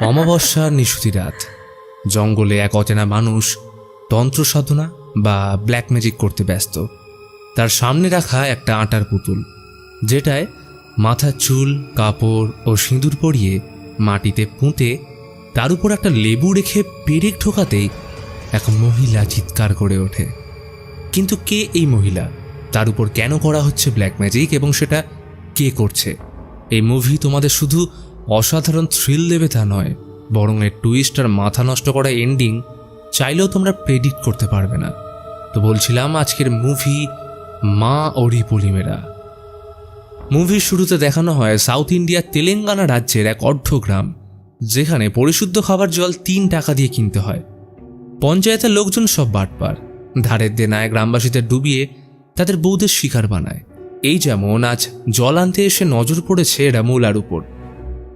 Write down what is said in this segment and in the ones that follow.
অমাবস্যার নিশুতি রাত। জঙ্গলে এক অচেনা মানুষ তন্ত্র সাধনা বা ব্ল্যাক ম্যাজিক করতে ব্যস্ত। তার সামনে রাখা একটা আটার পুতুল, যেটায় মাথার চুল, কাপড় ও সিঁদুর পরিয়ে মাটিতে পুঁতে তার উপর একটা লেবু রেখে পেরেক ঠোকাতেই এক মহিলা চিৎকার করে ওঠে। কিন্তু কে এই মহিলা? তার উপর কেন করা হচ্ছে ব্ল্যাক ম্যাজিক এবং সেটা কে করছে? এই মুভি তোমাদের শুধু অসাধারণ থ্রিল দেবে তা নয়, বরং এর টুইস্ট আর মাথা নষ্ট করা এন্ডিং চাইলেও তোমরা প্রেডিক্ট করতে পারবে না। তো বলছিলাম আজকের মুভি মা ওরি পলিমেরা মুভির শুরুতে দেখানো হয় সাউথ ইন্ডিয়ার তেলেঙ্গানা রাজ্যের এক অর্ধ গ্রাম যেখানে পরিশুদ্ধ খাবার জল তিন টাকা দিয়ে কিনতে হয়। পঞ্চায়েতের লোকজন সব বাটপার। ধারের দেনায় গ্রামবাসীদের ডুবিয়ে তাদের বউদের শিকার বানায়। এই যেমন আজ জল আনতে এসে নজর পড়েছে রামুলার উপর।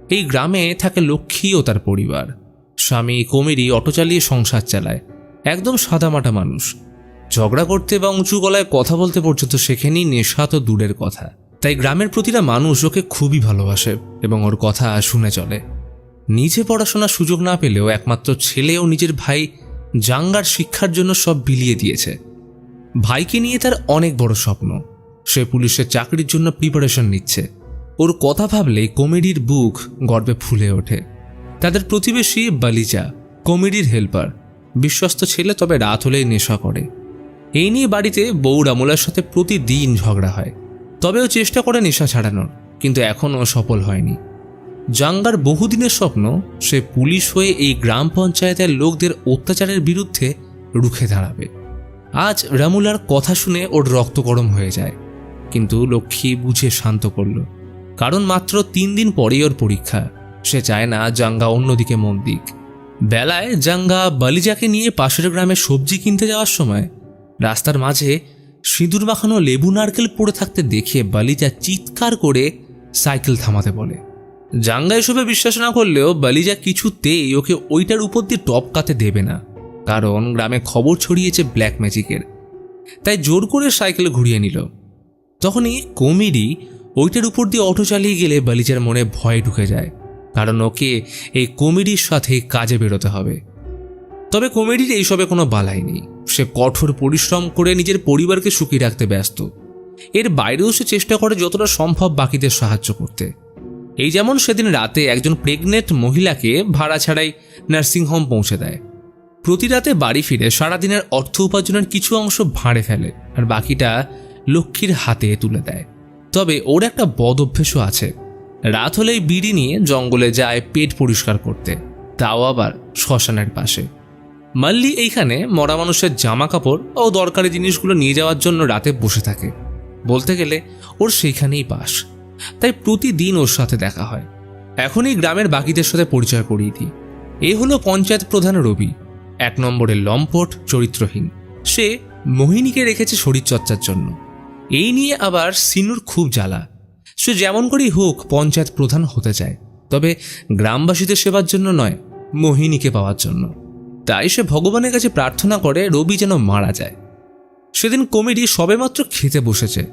এই গ্রামে থাকে লক্ষ্মী ও তার পরিবার। স্বামী কমেরি অটো চালিয়ে সংসার চালায়। একদম সাদামাটা মানুষ। ঝগড়া করতে বা উঁচু গলায় কথা বলতে পর্যন্ত শেখেনি নেশা তো দূরের কথা। তাই গ্রামের প্রতিটা মানুষ ওকে খুবই ভালোবাসে এবং ওর কথা শুনে চলে। নিজে পড়াশোনার সুযোগ না পেলেও একমাত্র ছেলে ও নিজের ভাই জাঙ্গার শিক্ষার জন্য সব বিলিয়ে দিয়েছে। ভাইকে নিয়ে তার অনেক বড় স্বপ্ন। সে পুলিশের চাকরির জন্য প্রিপারেশন নিচ্ছে। ওর কথা ভাবলে কমেডির বুক গর্বে ফুলে ওঠে। তাদের প্রতিবেশী বালিজা, কমেডির হেল্পার বিশ্বস্ত ছেলে তবে রাত হলেই নেশা করে। এই নিয়ে বাড়িতে বউ রামুলার সাথে প্রতিদিন ঝগড়া হয়। তবেও চেষ্টা করে নেশা ছাড়ানোর, কিন্তু এখনও সফল হয়নি। জাঙ্গার বহুদিনের স্বপ্ন, সে পুলিশ হয়ে এই গ্রাম পঞ্চায়েতের লোকদের অত্যাচারের বিরুদ্ধে রুখে দাঁড়াবে। আজ রামুলার কথা শুনে ওর রক্ত গরম হয়ে যায়। কিন্তু লক্ষ্মী বুঝে শান্ত করল। কারণ মাত্র তিন দিন পরেই ওর পরীক্ষা। সে চায় না জাঙ্গা অন্যদিকে মন দিক। বেলায় জাঙ্গা বালিজাকে নিয়ে পাশের গ্রামে সবজি কিনতে যাওয়ার সময় রাস্তার মাঝে সিঁদুর মাখানো লেবু নারকেল পড়ে থাকতে দেখে বালিজা চিৎকার করে সাইকেল থামাতে বলে। জাঙ্গা এসবে বিশ্বাস না করলেও বালিজা কিছুতেই ওকে ওইটার উপর দিয়ে টপকাতে দেবে না। কারণ গ্রামে খবর ছড়িয়েছে ব্ল্যাক ম্যাজিকের তাই জোর করে সাইকেল ঘুরিয়ে নিল। তখনই কমেডি ওইটার উপর দিয়ে অটো চালিয়ে গেলে বালিজার মনে ভয় ঢুকে যায়, কারণ ওকে এই কমেডির সাথে কাজে বেরোতে হবে। তবে কমেডির এইসবে কোনো বালাই নেই। সে কঠোর পরিশ্রম করে নিজের পরিবারকে সুখী রাখতে ব্যস্ত। এর বাইরেও সে চেষ্টা করে যতটা সম্ভব বাকিদের সাহায্য করতে। এই যেমন সেদিন রাতে একজন প্রেগনেন্ট মহিলাকে ভাড়া ছাড়াই নার্সিংহোম পৌঁছে দেয়। প্রতি রাতে বাড়ি ফিরে সারাদিনের অর্থ উপার্জনের কিছু অংশ ভাঁড়ে ফেলে আর বাকিটা লক্ষ্মীর হাতে তুলে দেয়। তবে ওর একটা বদ অভ্যেসও আছে। রাত হলেই বিড়ি নিয়ে জঙ্গলে যায় পেট পরিষ্কার করতে। তাও আবার শ্মশানের পাশে। মাল্লি এইখানে মরা মানুষের জামা কাপড় ও দরকারি জিনিসগুলো নিয়ে যাওয়ার জন্য রাতে বসে থাকে। বলতে গেলে ওর সেইখানেই বাস। তাই প্রতিদিন ওর সাথে দেখা হয়। এখনই গ্রামের বাকিদের সাথে পরিচয় করিয়ে দিই। এ হলো পঞ্চায়েত প্রধান রবি। এক নম্বরের লম্পট, চরিত্রহীন। সে মোহিনীকে রেখেছে শরীরচর্চার জন্য। এই নিয়ে আবার সিনুর খুব জ্বালা। সে যেমন করেই হোক পঞ্চায়েত প্রধান হতে চায়, তবে গ্রামবাসীদের সেবার জন্য নয়, মোহিনীকে পাওয়ার জন্য। তাই সে ভগবানের কাছে প্রার্থনা করে রবি যেন মারা যায়। সেদিন কমেডি সবেমাত্র খেতে বসেছে।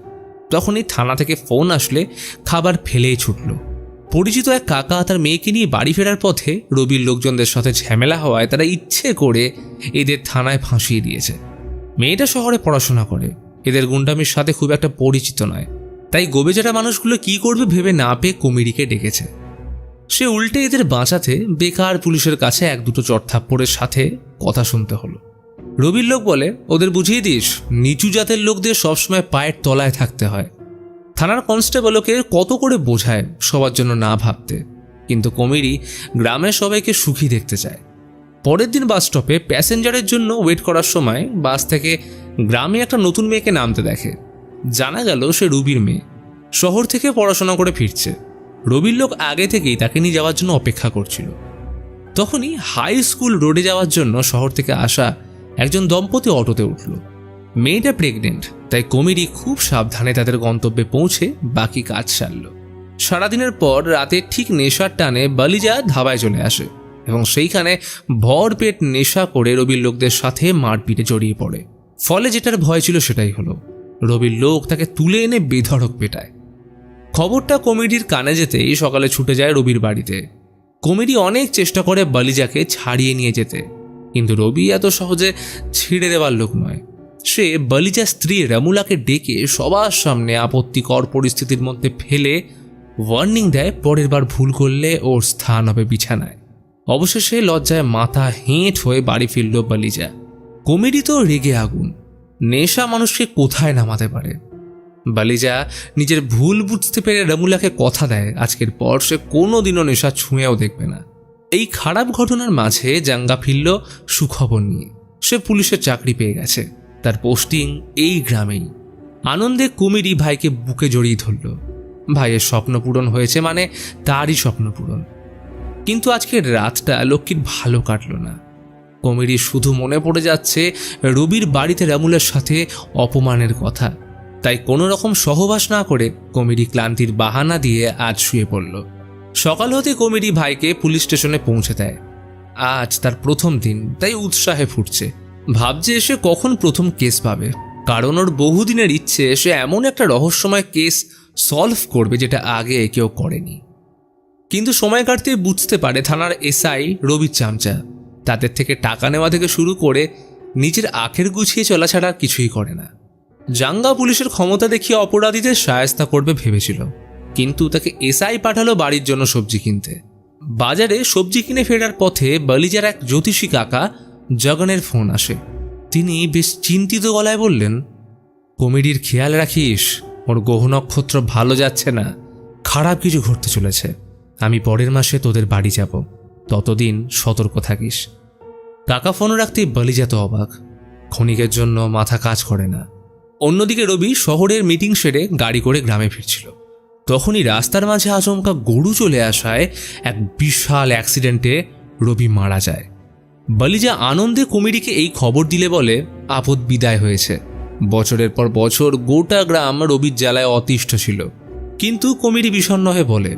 তখনই থানা থেকে ফোন আসলে খাবার ফেলেই ছুটল। পরিচিত এক কাকা তার মেয়েকে নিয়ে বাড়ি ফেরার পথে রবির লোকজনদের সাথে ঝামেলা হওয়ায় তারা ইচ্ছে করে এদের থানায় ফাঁসিয়ে দিয়েছে। মেয়েটা শহরে পড়াশোনা করে। এদের গুন্ডামির সাথে খুব একটা পরিচিত নয়। তাই গোবেজারা মানুষগুলো কি করবে ভেবে না পেয়ে কমেডিকে ডেকেছে। সে উল্টে এদের বাঁচাতে বেকার পুলিশের কাছে এক দুটো চটথাপ্পড়ের সাথে কথা শুনতে হলো। রবির লোক বলে, ওদের বুঝিয়ে দিস, নিচু জাতের লোকদের সবসময় পায়ের তলায় থাকতে হয়। থানার কনস্টেবল ওকে কত করে বোঝায় সবার জন্য না ভাবতে। কিন্তু কমেডি গ্রামের সবাইকে সুখী দেখতে চায়। পরের দিন বাস স্টপে প্যাসেঞ্জারের জন্য ওয়েট করার সময় বাস থেকে গ্রামে একটা নতুন মেয়েকে নামতে দেখে। জানা গেল সে রুবির মেয়ে। শহর থেকে পড়াশোনা করে ফিরছে। রবির লোক আগে থেকেই তাকে নিয়ে যাওয়ার জন্য অপেক্ষা করছিল। তখনই হাই স্কুল রোডে যাওয়ার জন্য শহর থেকে আসা একজন দম্পতি অটোতে উঠল। মেয়েটা প্রেগনেন্ট তাই কমেডি খুব সাবধানে তাদের গন্তব্যে পৌঁছে বাকি কাজ সারল। সারাদিনের পর রাতে ঠিক নেশার টানে বালিজা ধাবায় চলে আসে এবং সেইখানে ভরপেট নেশা করে রবির লোকদের সাথে মারপিটে জড়িয়ে পড়ে। ফলে যেটার ভয় ছিল সেটাই হলো, রবির লোক তাকে তুলে এনে বেধড়ক পেটায়। খবরটা কমিটির কানে যেতেই সকালে ছুটে যায় রবির বাড়িতে। কমিটি অনেক চেষ্টা করে বালিজাকে ছাড়িয়ে নিয়ে যেতে, কিন্তু রবি এত সহজে ছিঁড়ে দেওয়ার লোক নয়। সে বালিজার স্ত্রী রামুলাকে ডেকে সবার সামনে আপত্তিকর পরিস্থিতির মধ্যে ফেলে ওয়ার্নিং দেয়, পরের বার ভুল করলে ওর স্থান হবে বিছানায়। অবশেষে লজ্জায় মাথা হেঁট হয়ে বাড়ি ফিরল বালিজা। কমেডি তো রেগে আগুন। নেশা মানুষকে কোথায় নামাতে পারে? বালিজা নিজের ভুল বুঝতে পেরে রামুলাকে কথা দেয়, আজকের পর সে কোনোদিনও নেশা ছুঁয়েও দেখবে না। এই খারাপ ঘটনার মাঝে জাঙ্গা ফিরল সুখবর নিয়ে। সে পুলিশের চাকরি পেয়ে গেছে। তার পোস্টিং এই গ্রামেই। আনন্দে কুমিরি ভাইকে বুকে জড়িয়ে ধরল। ভাইয়ের স্বপ্ন পূরণ হয়েছে মানে তারই স্বপ্ন পূরণ। কিন্তু আজকের রাতটা লক্ষ্মীর ভালো কাটল না। কমিরি শুধু মনে পড়ে যাচ্ছে রবির বাড়িতে রামুলের সাথে অপমানের কথা। তাই কোনো রকম সহবাস না করে কমিরি ক্লান্তির বাহানা দিয়ে আজ শুয়ে পড়ল। সকাল হতে কমিরি ভাইকে পুলিশ স্টেশনে পৌঁছে দেয়। আজ তার প্রথম দিন, তাই উৎসাহে ফুটছে। ভাবছে এসে কখন প্রথম কেস পাবে। কারণ ওর বহুদিনের ইচ্ছে, সে এমন একটা রহস্যময় কেস সলভ করবে যেটা আগে কেউ করেনি। কিন্তু সময় কাটতে বুঝতে পারে থানার এসআই রবি চামচা। তাদের থেকে টাকা নেওয়া থেকে শুরু করে নিজের আখের গুছিয়ে চলা ছাড়া কিছুই করে না। জাঙ্গা পুলিশের ক্ষমতা দেখিয়ে অপরাধীদের সায়স্তা করবে ভেবেছিল। কিন্তু তাকে এসআই পাঠালো বাড়ির জন্য সবজি কিনতে। বাজারে সবজি কিনে ফেরার পথে বালিজার এক জ্যোতিষী কাকা জগনের ফোন আসে। তিনি বেশ চিন্তিত গলায় বললেন কমেডির খেয়াল রাখিস, ওর গ্রহ নক্ষত্র ভালো যাচ্ছে না। খারাপ কিছু ঘটতে চলেছে। আমি পরের মাসে তোদের বাড়ি যাব। ততদিন সতর্ক থাকিস টাকা ফোন রাখতেই বালিজাত অবাক। ক্ষণিকের জন্য মাথা কাজ করে না। অন্যদিকে রবি শহরের মিটিং সেরে গাড়ি করে গ্রামে ফিরছিল। তখনই রাস্তার মাঝে আচমকা গরু চলে আসায় এক বিশাল অ্যাক্সিডেন্টে রবি মারা যায়। বালিজা আনন্দে কমিটিকে এই খবর দিলে বলে, আপদ বিদায় হয়েছে। বছরের পর বছর গোটা গ্রাম রবির জ্বালায় অতিষ্ঠ ছিল। কিন্তু কমিটি বিষণ্ণ হয়ে বলে,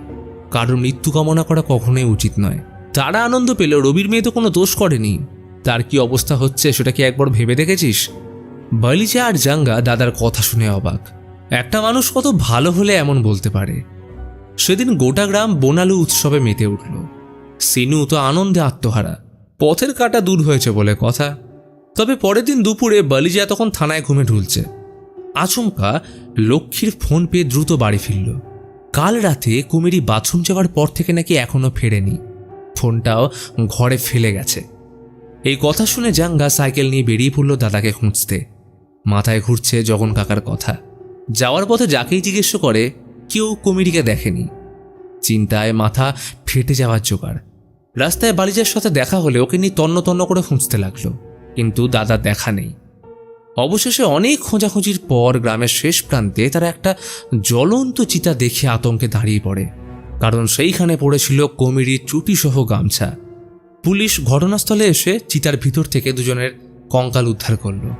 কারোর মৃত্যু কামনা করা কখনোই উচিত নয়। তারা আনন্দ পেল রবির মেয়ে তো কোনো দোষ করেনি। তার কি অবস্থা হচ্ছে সেটা কি একবার ভেবে দেখেছিস? বালিজা আর জাঙ্গা দাদার কথা শুনে অবাক। একটা মানুষ কত ভালো হলে এমন বলতে পারে। সেদিন গোটা গ্রাম বোনালু উৎসবে মেতে উঠল। সিনু তো আনন্দে আত্মহারা। পথের কাটা দূর হয়েছে বলে কথা। তবে পরের দিন দুপুরে বালিজা তখন থানায় ঘুমে ঢুলছে। আচমকা লক্ষ্মীর ফোন পেয়ে দ্রুত বাড়ি ফিরল। কাল রাতে কুমিরি বাথরুম যাওয়ার পর থেকে নাকি এখনও ফেরেনি। ফোনটাও ঘরে ফেলে গেছে। এই কথা শুনে জাঙ্গা সাইকেল নিয়ে বেরিয়ে পড়ল দাদাকে খুঁজতে। মাথায় ঘুরছে জগন কাকার কথা। যাওয়ার পথে যাকেই জিজ্ঞেস করে, কেউ কুমিরিকে দেখেনি। চিন্তায় মাথা ফেটে যাওয়ার জোগাড়। রাস্তায় বালিজার সাথে দেখা হলে ওকে নিয়ে তন্ন তন্ন করে খুঁজতে লাগল। কিন্তু দাদা দেখা নেই। অবশেষে অনেক খোঁজাখুঁজির পর গ্রামের শেষ প্রান্তে তারা একটা জ্বলন্ত চিতা দেখে আতঙ্কে দাঁড়িয়ে পড়ে। কারণ সেইখানে পড়েছিল কমিরির চুটিসহ গামছা। পুলিশ ঘটনাস্থলে এসে চিতার ভিতর থেকে দুজনের কঙ্কাল উদ্ধার করল।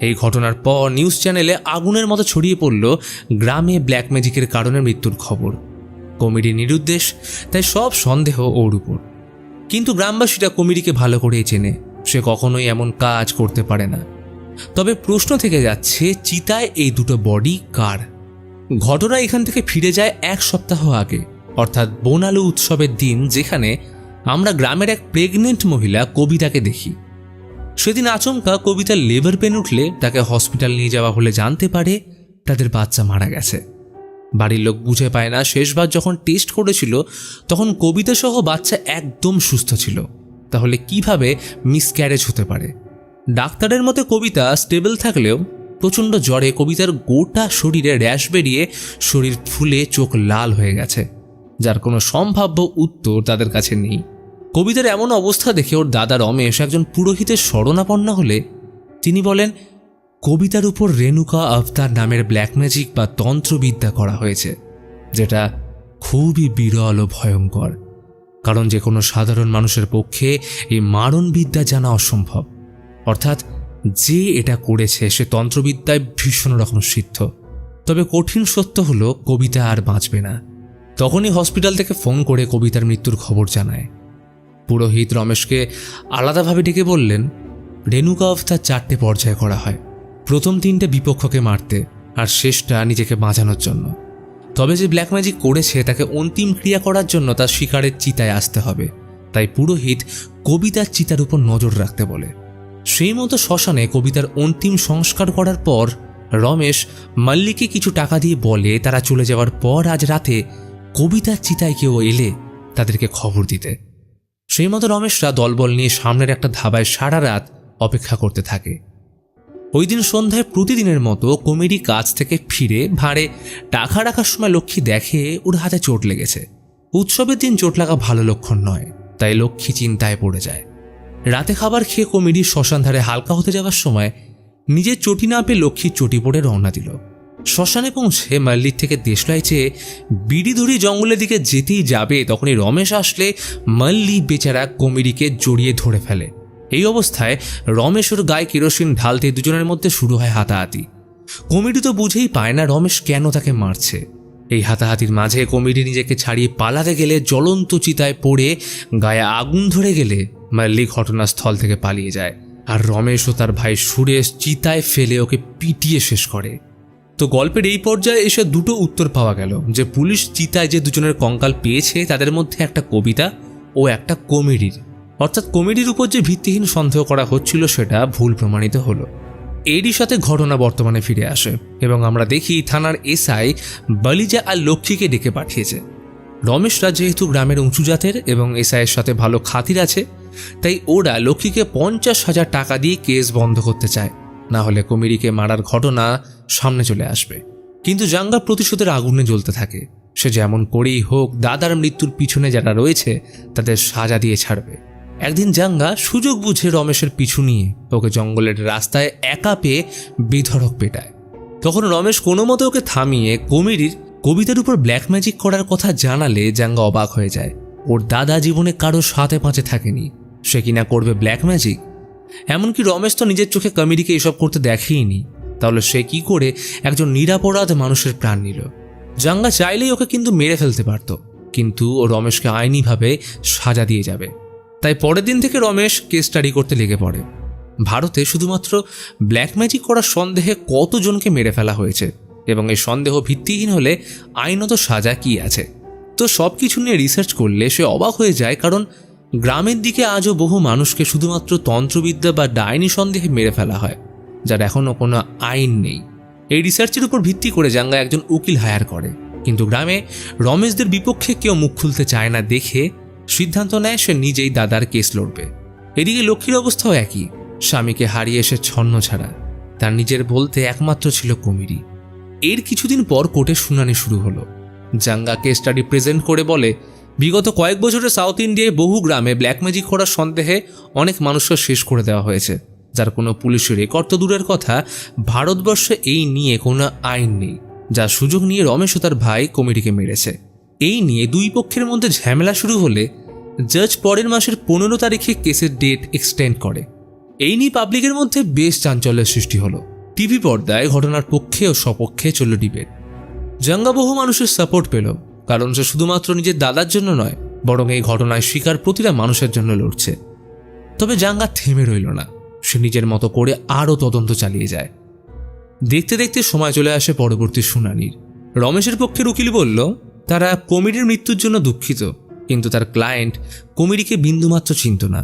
এই ঘটনার পর নিউজ চ্যানেলে আগুনের মতো ছড়িয়ে পড়ল গ্রামে ব্ল্যাক ম্যাজিকের কারণে মৃত্যুর খবর। কমিটি নিরুদ্দেশ, তাই সব সন্দেহ ওর উপর। কিন্তু গ্রামবাসীরা কমিটিকে ভালো করেই চেনে। সে কখনোই এমন কাজ করতে পারে না। তবে প্রশ্ন থেকে যাচ্ছে, চিতায় এই দুটো বডি কার? ঘটনা এখান থেকে ফিরে যায় এক সপ্তাহ আগে। অর্থাৎ বোনালু উৎসবের দিন যেখানে আমরা গ্রামের এক প্রেগনেন্ট মহিলা কবিতাকে দেখি। সেদিন আচমকা কবিতার লেবার পেন উঠলে তাকে হসপিটাল নিয়ে যাওয়া হলে জানতে পারে তাদের বাচ্চা মারা গেছে। বাড়ির লোক বুঝে পায় না। শেষবার যখন টেস্ট করেছিল, তখন কবিতা সহ বাচ্চা একদম সুস্থ ছিল। তাহলে কীভাবে মিসক্যারেজ হতে পারে? ডাক্তারের মতে কবিতা স্টেবল থাকলেও প্রচণ্ড জ্বরে কবিতার গোটা শরীরে র্যাশ বেরিয়ে শরীর ফুলে চোখ লাল হয়ে গেছে। যার কোনো সম্ভাব্য উত্তর তাদের কাছে নেই। কবিতার এমন অবস্থা দেখে ওর দাদা রমেশ একজন পুরোহিতের শরণাপন্ন হলে তিনি বলেন কবিতার উপর রেণুকা আফতার নামের ব্ল্যাক ম্যাজিক বা তন্ত্রবিদ্যা করা হয়েছে, যেটা খুবই বিরল ও ভয়ঙ্কর। কারণ যে কোনো সাধারণ মানুষের পক্ষে এই মারণবিদ্যা জানা অসম্ভব। অর্থাৎ যে এটা করেছে, সে তন্ত্রবিদ্যায় ভীষণ রকম সিদ্ধ। তবে কঠিন সত্য হলো, কবিতা আর বাঁচবে না। তখনই হসপিটাল থেকে ফোন করে কবিতার মৃত্যুর খবর জানায়। পুরোহিত রমেশকে আলাদাভাবে ডেকে বললেন, রেণুকা অবস্থার চারটে পর্যায়ে করা হয়। প্রথম তিনটে বিপক্ষকে মারতে আর শেষটা নিজেকে বাঁচানোর জন্য। তবে যে ব্ল্যাক ম্যাজিক করেছে, তাকে অন্তিম ক্রিয়া করার জন্য তার শিকারের চিতায় আসতে হবে। তাই পুরোহিত কবিতার চিতার উপর নজর রাখতে বলে। সেই মতো শ্মশানে কবিতার অন্তিম সংস্কার করার পর রমেশ মাল্লিকে কিছু টাকা দিয়ে বলে তারা চলে যাওয়ার পর আজ রাতে কবিতার চিতায় কেউ এলে তাদেরকে খবর দিতে। সেই মতো রমেশরা দলবল নিয়ে সামনের একটা ধাবায় সারা রাত অপেক্ষা করতে থাকে। ওই দিন সন্ধ্যায় প্রতিদিনের মতো কমেডি কাজ থেকে ফিরে ভাঁড়ে টাকা রাখার সময় লক্ষ্মী দেখে ওর হাতে চোট লেগেছে। উৎসবের দিন চোট লাগা ভালো লক্ষণ নয়, তাই লক্ষ্মী চিন্তায় পড়ে যায়। রাতে খাবার খেয়ে কমেডির শ্মশান ধারে হালকা হতে যাওয়ার সময় নিজের চটি না পেয়ে লক্ষ্মীর চটি পড়ে রওনা দিল। শ্মশানে পৌঁছে মাল্লির থেকে দেশলাই চেয়ে বিড়ি ধরি জঙ্গলের দিকে যেতেই যাবে, তখনই রমেশ আসলে মাল্লি বেচারা কমেডিকে জড়িয়ে ধরে ফেলে। এই অবস্থায় রমেশ ওর গায়ে কেরোসিন ঢালতে দুজনের মধ্যে শুরু হয় হাতাহাতি। কমেডি তো বুঝেই পায় না রমেশ কেন তাকে মারছে। এই হাতাহাতির মাঝে কমেডি নিজেকে ছাড়িয়ে পালাতে গেলে জ্বলন্ত চিতায় পড়ে গায়ে আগুন ধরে গেলে মাল্লি ঘটনাস্থল থেকে পালিয়ে যায়। আর রমেশ ও তার ভাই সুরেশ চিতায় ফেলে ওকে পিটিয়ে শেষ করে। তো গল্পের এই পর্যায়ে এসে দুটো উত্তর পাওয়া গেল, যে পুলিশ চিতায় যে দুজনের কঙ্কাল পেয়েছে তাদের মধ্যে একটা কবিতা ও একটা কমেডির। অর্থাৎ কমেডির উপর যে ভিত্তিহীন সন্দেহ করা হচ্ছিল সেটা ভুল প্রমাণিত হলো। এরই সাথে ঘটনা বর্তমানে ফিরে আসে এবং আমরা দেখি থানার এসআই বালিজা আর লক্ষ্মীকে ডেকে পাঠিয়েছে। রমেশরা যেহেতু গ্রামের উঁচু জাতের এবং এসআইয়ের সাথে ভালো খাতির আছে, তাই ওরা লক্ষ্মীকে পঞ্চাশ হাজার টাকা দিয়ে কেস বন্ধ করতে চায়। না হলে কমিরিকে মারার ঘটনা সামনে চলে আসবে। কিন্তু জাঙ্গা প্রতিশোধের আগুনে জ্বলতে থাকে। সে যেমন করেই হোক, দাদার মৃত্যুর পিছনে যারা রয়েছে, তাদের সাজা দিয়ে ছাড়বে। একদিন জাঙ্গা সুযোগ বুঝে রমেশের পিছু নিয়ে ওকে জঙ্গলের রাস্তায় একা পেয়ে বিধড়ক পেটায়। তখন রমেশ কোনো মতে ওকে থামিয়ে কমিরির কবিতার উপর ব্ল্যাক ম্যাজিক করার কথা জানালে জাঙ্গা অবাক হয়ে যায়। ওর দাদা জীবনে কারও সাথে পাঁচে থাকেনি। সে কিনা করবে ব্ল্যাক ম্যাজিক এমনকি রমেশ তো নিজের চোখে কমিডিকে এসব করতে দেখেইনি। তাহলে সে কি করে একজন নিরাপরাধ মানুষের প্রাণ নিল? জাঙ্গা চাইলেই ওকে কিন্তু মেরে ফেলতে পারত। কিন্তু ও রমেশকে আইনিভাবে সাজা দিয়ে যাবে। তাই পরের দিন থেকে রমেশ কেস স্টাডি করতে লেগে পড়ে। ভারতে শুধুমাত্র ব্ল্যাক ম্যাজিক করার সন্দেহে কতজনকে মেরে ফেলা হয়েছে এবং এই সন্দেহ ভিত্তিহীন হলে আইনত সাজা কি আছে? তো সব কিছু নিয়ে রিসার্চ করলে সে অবাক হয়ে যায় কারণ গ্রামের দিকে আজও বহু মানুষকে শুধুমাত্র তন্ত্রবিদ্যা বা ডাইনি সন্দেহে মেরে ফেলা হয়, যার এখনও কোনো আইন নেই। এই রিসার্চের উপর ভিত্তি করে জাঙ্গা একজন উকিল হায়ার করে। কিন্তু গ্রামে রমেশদের বিপক্ষে কেউ মুখ খুলতে চায় না দেখে সিদ্ধান্ত নেয় সে নিজেই দাদার কেস লড়বে। এদিকে লক্ষ্মীর অবস্থাও একই। স্বামীকে হারিয়ে এসে ছন্ন ছাড়া। তার নিজের বলতে একমাত্র ছিল কমিরি। এর কিছুদিন পর কোর্টে শুনানি শুরু হলো। জাঙ্গা কেস স্টাডি প্রেজেন্ট করে বলে, বিগত কয়েক বছরে সাউথ ইন্ডিয়ায় বহু গ্রামে ব্ল্যাক ম্যাজিক করার সন্দেহে অনেক মানুষকে শেষ করে দেওয়া হয়েছে, যার কোনো পুলিশের রেকর্ড তো দূরের কথা, ভারতবর্ষে এই নিয়ে কোনো আইন নেই যার সুযোগ নিয়ে রমেশ তার ভাই কমিটিকে মেরেছে। এই নিয়ে দুই পক্ষের মধ্যে ঝামেলা শুরু হলে জাজ পরের মাসের পনেরো তারিখে কেসের ডেট এক্সটেন্ড করে। এই নিয়ে পাবলিকের মধ্যে বেশ চাঞ্চল্যের সৃষ্টি হলো। টিভি পর্দায় ঘটনার পক্ষে ও সপক্ষে চলল ডিবেট। জাঙ্গা বহু মানুষের সাপোর্ট পেল, কারণ সে শুধুমাত্র নিজের দাদার জন্য নয়, বরং এই ঘটনায় শিকার প্রতিটা মানুষের জন্য লড়ছে। তবে জাঙ্গা থেমে রইল না, সে নিজের মতো করে আরও তদন্ত চালিয়ে যায়। দেখতে দেখতে সময় চলে আসে পরবর্তী শুনানির। রমেশের পক্ষের উকিল বলল তারা কমিডির মৃত্যুর জন্য দুঃখিত, কিন্তু তার ক্লায়েন্ট কমিডিকে বিন্দুমাত্র চিনত না।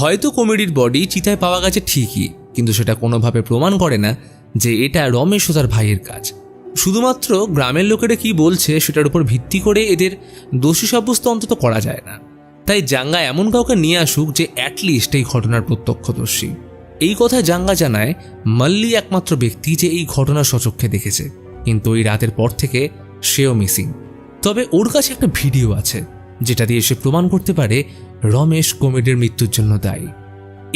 হয়তো কমেডির বডি চিতায় পাওয়া গেছে ঠিকই, কিন্তু সেটা কোনোভাবে প্রমাণ করে না যে এটা রমেশ ও তার ভাইয়ের কাজ। শুধুমাত্র গ্রামের লোকেরা কি বলছে সেটার উপর ভিত্তি করে এদের দোষী সাব্যস্ত অন্তত করা যায় না। তাই জাঙ্গা এমন কাউকে নিয়ে আসুক যে অ্যাটলিস্ট এই ঘটনার প্রত্যক্ষদর্শী। এই কথা জাঙ্গা জানায় মাল্লি একমাত্র ব্যক্তি যে এই ঘটনা সচক্ষে দেখেছে, কিন্তু ওই রাতের পর থেকে সেও মিসিং তবে ওর কাছে একটা ভিডিও আছে, যেটা দিয়ে সে প্রমাণ করতে পারে রমেশ কমেডির মৃত্যুর জন্য দায়ী।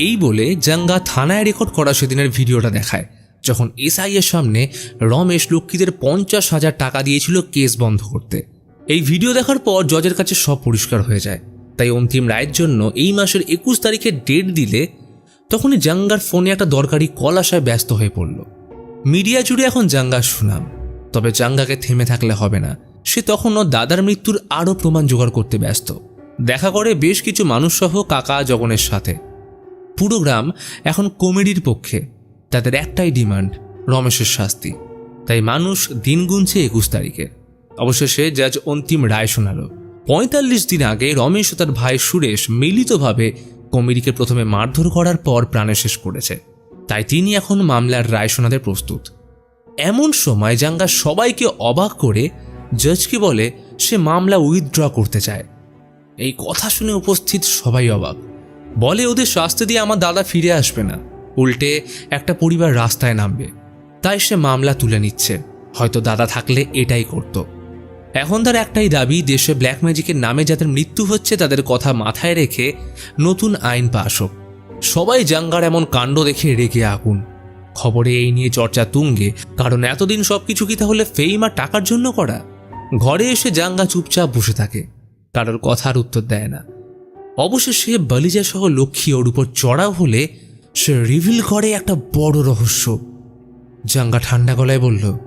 এই বলে জাঙ্গা থানায় রেকর্ড করা সেদিনের ভিডিওটা দেখায়, যখন এসআই এর সামনে রমেশ লক্ষ্মীদের পঞ্চাশ হাজার টাকা দিয়েছিল কেস বন্ধ করতে। এই ভিডিও দেখার পর জজের কাছে সব পরিষ্কার হয়ে যায়। তাই অন্তিম রায়ের জন্য এই মাসের একুশ তারিখে ডেট দিলে তখনই জাঙ্গার ফোনে একটা দরকারি কল আসায় ব্যস্ত হয়ে পড়ল। মিডিয়া জুড়ে এখন জাঙ্গার সুনাম, তবে জাঙ্গাকে থেমে থাকলে হবে না। সে তখনও দাদার মৃত্যুর আরও প্রমাণ জোগাড় করতে ব্যস্ত। দেখা করে বেশ কিছু মানুষসহ কাকা, জগনের সাথে। পুরো গ্রাম এখন কমেডির পক্ষে। তাদের একটাই ডিমান্ড, রমেশের শাস্তি। তাই মানুষ দিন গুনছে একুশ তারিখে। অবশেষে জাজ অন্তিম রায় শোনালো। পঁয়তাল্লিশ দিন আগে রমেশ ও তার ভাই সুরেশ মিলিতভাবে কমিরিকে প্রথমে মারধর করার পর প্রাণে শেষ করেছে। তাই তিনি এখন মামলার রায় শোনাতে প্রস্তুত। এমন সময় জাঙ্গা সবাইকে অবাক করে জজকে বলে, সে মামলা উইথড্র করতে চায়। এই কথা শুনে উপস্থিত সবাই অবাক। বলে, ওদের শাস্তি দিয়ে আমার দাদা ফিরে আসবে না। উল্টে একটা পরিবার রাস্তায় নামবে। তাই সে মামলা তুলে নিচ্ছে। হয়তো দাদা থাকলে এটাই করত। এখন তার একটাই দাবি, দেশে ব্ল্যাক ম্যাজিকের নামে যাদের মৃত্যু হচ্ছে, তাদের কথা মাথায় রেখে নতুন আইন পাশ হোক। সবাই জাঙ্গার এমন কাণ্ড দেখে রেগে আগুন। খবরে এই নিয়ে চর্চা তুঙ্গে, কারণ এতদিন সবকিছু কি তাহলে ফেইম আর টাকার জন্য করা? ঘরে এসে জাঙ্গা চুপচাপ বসে থাকে। কারোর কথার উত্তর দেয় না। অবশেষে বালিজা সহ লক্ষ্মী ওর উপর চড়াও হলে সে রিভিল করে একটা বড় রহস্য। জাঙ্গা ঠান্ডা গলায় বলল,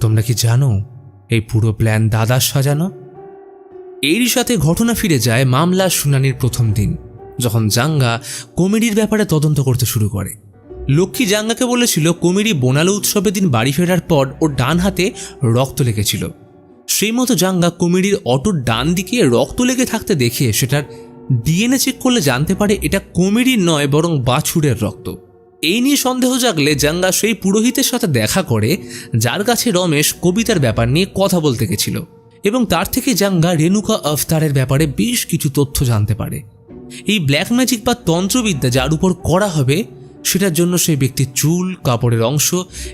তোমরা কি জানো, এই পুরো প্ল্যান দাদার সাজানো? এরই সাথে ঘটনা ফিরে যায় মামলা শুনানির প্রথম দিন, যখন জাঙ্গা কমেডির ব্যাপারে তদন্ত করতে শুরু করে। লক্ষ্মী জাঙ্গাকে বলেছিল কমেডি বোনালো উৎসবের দিন বাড়ি ফেরার পর ওর ডান হাতে রক্ত লেগেছিল। সেই মতো জাঙ্গা কমেডির অটোর ডান দিকে রক্ত লেগে থাকতে দেখে সেটার ডিএনএ চেক করলে জানতে পারে এটা কমেডির নয়, বরং বাছুরের রক্ত। এই নিয়ে সন্দেহ জাগলে জাঙ্গা সেই পুরোহিতের সাথে দেখা করে, যার কাছে রমেশ কবিতার ব্যাপার নিয়ে কথা বলতে গেছিল এবং তার থেকে জাঙ্গা রেণুকা আফতারের ব্যাপারে বেশ কিছু তথ্য জানতে পারে। এই ব্ল্যাক ম্যাজিক বা তন্ত্রবিদ্যা যার উপর করা হবে, সেটার জন্য সেই ব্যক্তির চুল, কাপড়ের অংশ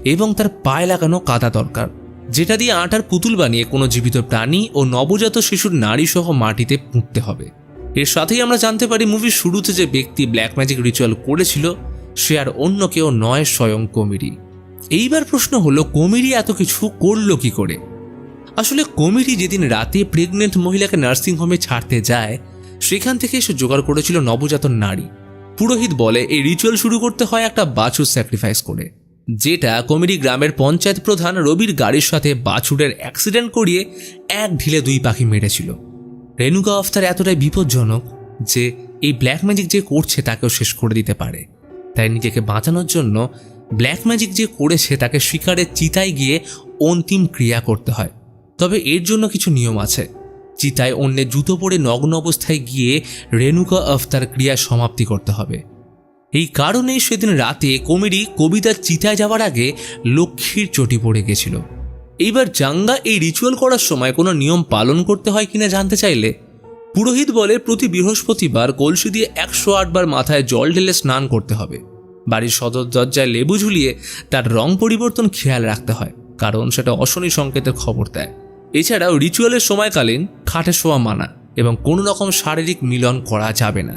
এবং তার পায়ে লাগানো কাদা দরকার। যেটা দিয়ে আটার পুতুল বানিয়ে কোনো জীবিত প্রাণী ও নবজাত শিশুর নারী সহ মাটিতে পুঁততে হবে। এর সাথেই আমরা জানতে পারি মুভির শুরুতে যে ব্যক্তি ব্ল্যাক ম্যাজিক রিচুয়াল করেছিল, সে আর অন্য কেউ নয় স্বয়ং কমিরি। এইবার প্রশ্ন হলো, কমিরি এত কিছু করল কি করে? আসলে কমিরি যেদিন রাতে প্রেগনেন্ট মহিলাকে নার্সিংহোমে ছাড়তে যায়, সেখান থেকে সে জোগাড় করেছিল নবজাতক নারী। পুরোহিত বলে, এই রিচুয়াল শুরু করতে হয় একটা বাছুর স্যাক্রিফাইস করে। যেটা কমিরি গ্রামের পঞ্চায়েত প্রধান রবির গাড়ির সাথে বাছুরের অ্যাক্সিডেন্ট করিয়ে এক ঢিলে দুই পাখি মেরেছিল। রেণুকা আফতার এতটাই বিপজ্জনক যে এই ব্ল্যাক ম্যাজিক যে করছে তাকেও শেষ করে দিতে পারে। তাই নিজেকে বাঁচানোর জন্য ব্ল্যাক ম্যাজিক যে করেছে তাকে শিকারের চিতায় গিয়ে অন্তিম ক্রিয়া করতে হয়। তবে এর জন্য কিছু নিয়ম আছে। চিতায় অন্যের জুতো পরে নগ্ন অবস্থায় গিয়ে রেণুকা আফতার ক্রিয়া সমাপ্তি করতে হবে। এই কারণেই সেদিন রাতে কমেডি কবিতার চিতায় যাওয়ার আগে লক্ষ্মীর চটি পড়ে গেছিল। এইবার জাঙ্গা এই রিচুয়াল করার সময় কোনো নিয়ম পালন করতে হয় কিনা জানতে চাইলে পুরোহিত বলে প্রতি বৃহস্পতিবার কলসি দিয়ে একশো আটবার মাথায় জল ঢেলে স্নান করতে হবে। বাড়ির সদর দরজায় লেবু ঝুলিয়ে তার রং পরিবর্তন খেয়াল রাখতে হয়, কারণ সেটা অশনি সংকেতের খবর দেয়। এছাড়াও রিচুয়ালের সময়কালীন খাটে শোয়া মানা এবং কোনো রকম শারীরিক মিলন করা যাবে না।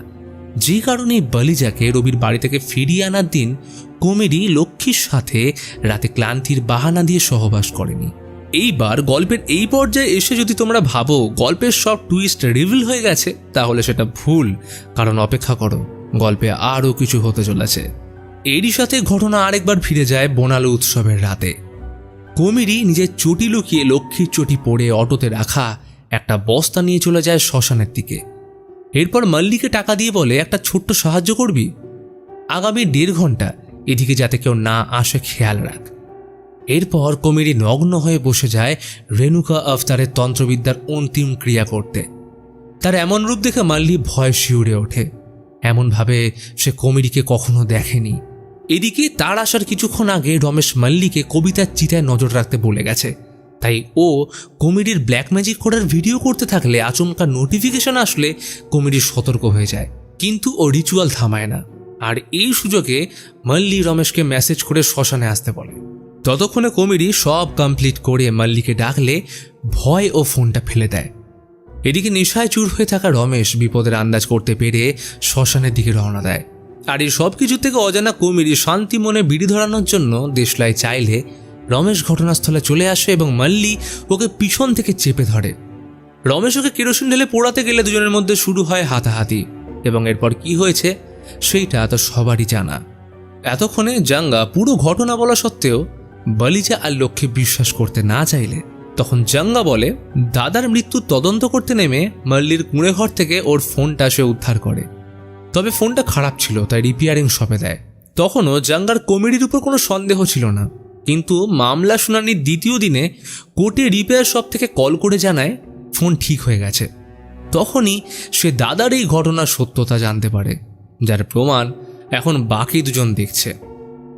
যে কারণে বালিজাকে রবির বাড়ি থেকে ফিরিয়ে আনার দিন কমেডি লক্ষ্মীর সাথে রাতে ক্লান্তির বাহানা দিয়ে সহবাস করেনি। এইবার গল্পের এই পর্যায়ে এসে যদি তোমরা ভাবো গল্পের সব টুইস্ট রিভিল হয়ে গেছে, তাহলে সেটা ভুল, কারণ অপেক্ষা করো, গল্পে আরও কিছু হতে চলেছে। এরই সাথে ঘটনা আরেকবার ফিরে যায় বোনালু উৎসবের রাতে। কমিরি নিজের চটি লুকিয়ে লক্ষ্মীর চটি পরে অটোতে রাখা একটা বস্তা নিয়ে চলে যায় শ্মশানের দিকে। এরপর মাল্লিকে টাকা দিয়ে বলে, একটা ছোট্ট সাহায্য করবি? আগামী দেড় ঘণ্টা এদিকে যাতে কেউ না আসে খেয়াল রাখ। এরপর কমিরি নগ্ন হয়ে বসে যায় রেণুকা আফতারের তন্ত্রবিদ্যার অন্তিম ক্রিয়া করতে। তার এমন রূপ দেখে মাল্লি ভয় শিউরে ওঠে। এমনভাবে সে কমিরিকে কখনো দেখেনি। এদিকে তার আসার কিছুক্ষণ আগে রমেশ মাল্লিকে কবিতার চিতায় নজর রাখতে বলে গেছে। তাই ও কমেডির ব্ল্যাক ম্যাজিক করার ভিডিও করতে থাকলে আচমকা নোটিফিকেশন আসলে কমেডি সতর্ক হয়ে যায়। কিন্তু ও রিচুয়াল থামায় না। আর এই সুযোগে মাল্লি রমেশকে মেসেজ করে শ্মশানে আসতে বলে। ততক্ষণে কমেডি সব কমপ্লিট করে মাল্লিকে ডাকলে ভয় ও ফোনটা ফেলে দেয়। এদিকে নেশায় চুর হয়ে থাকা রমেশ বিপদের আন্দাজ করতে পেরে শ্মশানের দিকে রওনা দেয়। আর এই সব কিছু থেকে অজানা কমিরি শান্তি মনে বিড়ি ধরানোর জন্য দেশলাই চাইলে রমেশ ঘটনাস্থলে চলে আসে এবং মাল্লি ওকে পিছন থেকে চেপে ধরে। রমেশ ওকে কেরোসিন ঢেলে পোড়াতে গেলে দুজনের মধ্যে শুরু হয় হাতাহাতি এবং এরপর কি হয়েছে সেইটা তো সবারই জানা। এতক্ষণে জাঙ্গা পুরো ঘটনা বলা সত্ত্বেও বালিজা আর লক্ষ্যে বিশ্বাস করতে না চাইলে তখন জাঙ্গা বলে, দাদার মৃত্যুর তদন্ত করতে নেমে মাল্লির কুঁড়ে ঘর থেকে ওর ফোনটা সে উদ্ধার করে। তবে ফোনটা খারাপ ছিল, তাই রিপেয়ারিং শপে দেয়। তখনও জাঙ্গার কমেডির উপর কোনো সন্দেহ ছিল না। কিন্তু মামলা শুনানির দ্বিতীয় দিনে কোর্টে রিপেয়ার শপ থেকে কল করে জানায়, ফোন ঠিক হয়ে গেছে। তখনই সে দাদার এই ঘটনার সত্যতা জানতে পারে, যার প্রমাণ এখন বাকি দুজন দেখছে।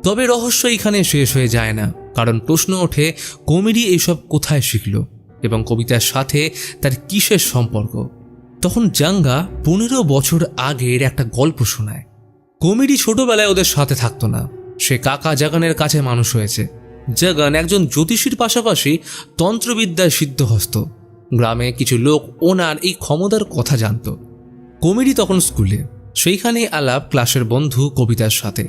তবে রহস্য এখানে শেষ হয়ে যায় না, কারণ প্রশ্ন ওঠে কমেডি এইসব কোথায় শিখল এবং কবিতার সাথে তার কিসের সম্পর্ক? তখন জাঙ্গা পনেরো বছর আগের একটা গল্প শোনায়। কমেডি ছোটবেলায় ওদের সাথে থাকতো না। সে কাকা জাগানের কাছে মানুষ হয়েছে। জাগান একজন জ্যোতিষীর পাশাপাশি তন্ত্রবিদ্যায় সিদ্ধহস্ত। গ্রামে কিছু লোক ওনার এই ক্ষমতার কথা জানত। কমেডি তখন স্কুলে। সেইখানেই আলাপ ক্লাসের বন্ধু কবিতার সাথে।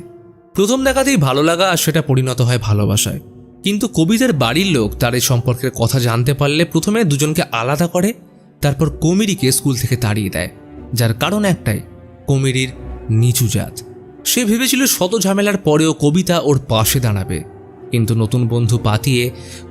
প্রথম দেখাতেই ভালো লাগা আর সেটা পরিণত হয় ভালোবাসায়। কিন্তু কবিতার বাড়ির লোক তার এই সম্পর্কের কথা জানতে পারলে প্রথমে দুজনকে আলাদা করে, তারপর কমিরিকে স্কুল থেকে তাড়িয়ে দেয়। যার কারণ একটাই, কমিরির নিচু জাত। সে ভেবেছিল শত ঝামেলার পরেও কবিতা ওর পাশে দাঁড়াবে। কিন্তু নতুন বন্ধু পাতিয়ে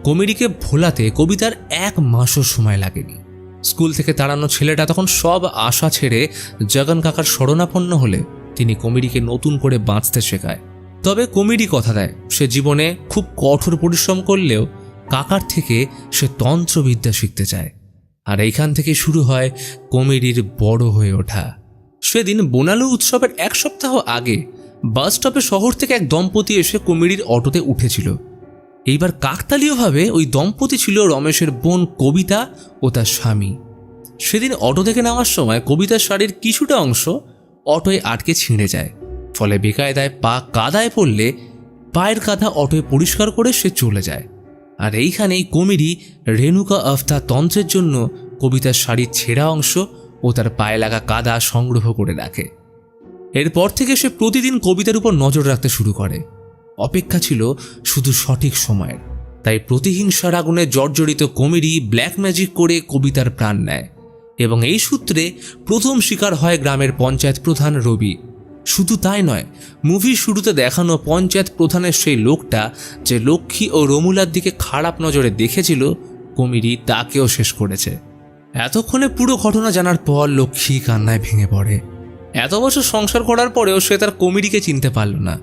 কমিরিকে ভোলাতে কবিতার এক মাসও সময় লাগেনি। স্কুল থেকে তাড়ানো ছেলেটা তখন সব আশা ছেড়ে জগন কাকার শরণাপন্ন হলে তিনি কমিডিকে নতুন করে বাঁচতে শেখায়। তবে কমিডি কথা দেয়, সে জীবনে খুব কঠোর পরিশ্রম করলেও কাকার থেকে সে তন্ত্রবিদ্যা শিখতে চায়। আর এইখান থেকে শুরু হয় কমেডির বড় হয়ে ওঠা। সেদিন বোনালু উৎসবের এক সপ্তাহ আগে বাস স্টপে শহর থেকে এক দম্পতি এসে কমেডির অটোতে উঠেছিল। এইবার কাকতালীয়ভাবে ওই দম্পতি ছিল রমেশের বোন কবিতা ও তার স্বামী। সেদিন অটো থেকে নামার সময় কবিতার শাড়ির কিছুটা অংশ অটোয় আটকে ছিঁড়ে যায়। ফলে বেকায়দায় পা কাদায় পড়লে পায়ের কাদা অটোয় পরিষ্কার করে সে চলে যায়। আর এইখানেই কমিরি রেণুকা আফতা তন্ত্রের জন্য কবিতার শাড়ির ছেঁড়া অংশ ও তার পায়ে লাগা কাদা সংগ্রহ করে রাখে। এরপর থেকে সে প্রতিদিন কবিতার উপর নজর রাখতে শুরু করে। অপেক্ষা ছিল শুধু সঠিক সময়ের। তাই প্রতিহিংসার আগুনে জর্জরিত কমেডি ব্ল্যাক ম্যাজিক করে কবিতার প্রাণ নেয়। এবং এই সূত্রে প্রথম শিকার হয় গ্রামের পঞ্চায়েত প্রধান রবি। শুধু তাই নয় মুভির শুরুতে দেখানো পঞ্চায়েত প্রধানের সেই লোকটা যে লক্ষ্মী ও রমুলার দিকে খারাপ নজরে দেখেছিল কমিরি তাকেও শেষ করেছে। এতক্ষণে পুরো ঘটনা জানার পর লক্ষ্মী কান্নায় ভেঙে পড়ে। এত বছর সংসার করার পরেও সে তার কমিডিকে চিনতে পারল না।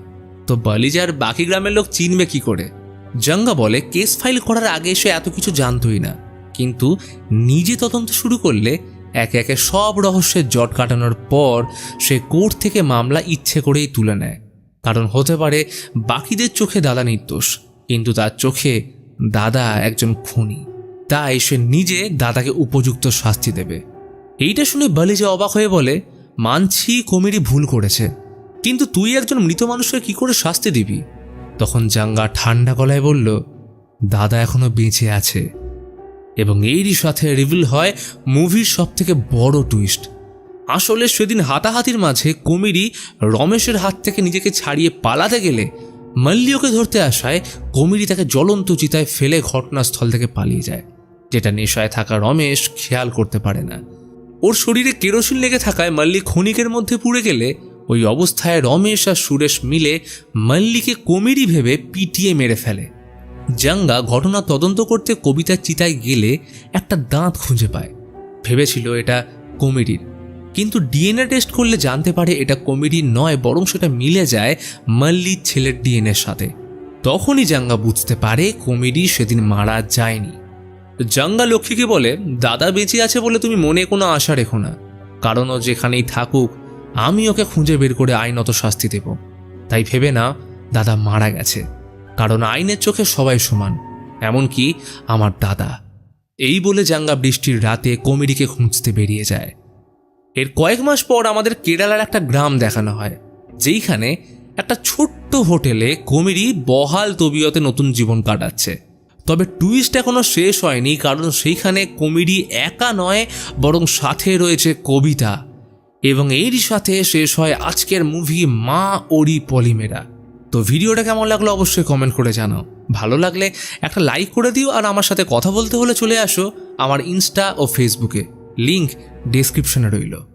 তো বালিজার বাকি গ্রামের লোক চিনবে কি করে? জঙ্গা বলে, কেস ফাইল করার আগে সে এত কিছু জানতই না। কিন্তু নিজে তদন্ত শুরু করলে একে একে সব রহস্যের জট কাটানোর পর সে কোর্ট থেকে মামলা ইচ্ছে করেই তুলে নেয়। কারণ হতে পারে বাকিদের চোখে দাদা নির্দোষ, কিন্তু তার চোখে দাদা একজন খুনি। তাই সে নিজে দাদাকে উপযুক্ত শাস্তি দেবে। এইটা শুনে বালিজা অবাক হয়ে বলে মানছি কমেডি ভুল করেছে। কিন্তু তুই একজন মৃত মানুষকে কি করে শাস্তি দিবি? তখন জাঙ্গা ঠান্ডা গলায় বলল, দাদা এখনও বেঁচে আছে। এবং এরই সাথে রিভিল হয় মুভির সব থেকে বড় টুইস্ট। আসলে সেদিন হাতাহাতির মাঝে কমিরি রমেশের হাত থেকে নিজেকে ছাড়িয়ে পালাতে গেলে মাল্লিওকে ধরতে আসায় কমিরি তাকে জ্বলন্ত চিতায় ফেলে ঘটনাস্থল থেকে পালিয়ে যায়, যেটা নেশায় থাকা রমেশ খেয়াল করতে পারে না। ওর শরীরে কেরোসিন লেগে থাকায় মাল্লি ক্ষণিকের মধ্যে পুড়ে গেলে ওই অবস্থায় রমেশ আর সুরেশ মিলে মাল্লিকে কমিরি ভেবে পিটিয়ে মেরে ফেলে। জাঙ্গা ঘটনা তদন্ত করতে কবিতার চিতায় গেলে একটা দাঁত খুঁজে পায়। ভেবেছিল এটা কমেডির কিন্তু ডিএনএ টেস্ট করলে জানতে পারে এটা কমেডির নয়, বরং সেটা মিলে যায় মাল্লির ছেলের ডিএনএর সাথে। তখনই জাঙ্গা বুঝতে পারে কমেডি সেদিন মারা যায়নি। জাঙ্গা লক্ষ্মীকে বলে, দাদা বেঁচে আছে বলে তুমি মনে কোনো আশা রেখো না। কারণ ও যেখানেই থাকুক, আমি ওকে খুঁজে বের করে আইনত শাস্তি দেব। তাই ভেবে না, দাদা মারা গেছে। কারণ আইনের চোখে সবাই সমান, এমনকি আমার দাদা। এই বলে জাঙ্গা বৃষ্টির রাতে কমেডিকে খুঁজতে বেরিয়ে যায়। এর কয়েক মাস পর আমাদের কেরালার একটা গ্রাম দেখানো হয়, যেইখানে একটা ছোট্ট হোটেলে কমেডি বহাল তবিয়তে নতুন জীবন কাটাচ্ছে। তবে টুইস্ট এখনও শেষ হয়নি, কারণ সেইখানে কমেডি একা নয়, বরং সাথে রয়েছে কবিতা। এবং এরই সাথে শেষ হয় আজকের মুভি মা ওরি পলিমেরা। তো ভিডিওটা কেমন লাগল অবশ্যই কমেন্ট করে জানাও। ভালো লাগলে একটা লাইক করে দিও আর আমার সাথে কথা বলতে হলে চলে আসো আমার ইনস্টা ও ফেসবুকে লিংক ডেসক্রিপশনে রইল।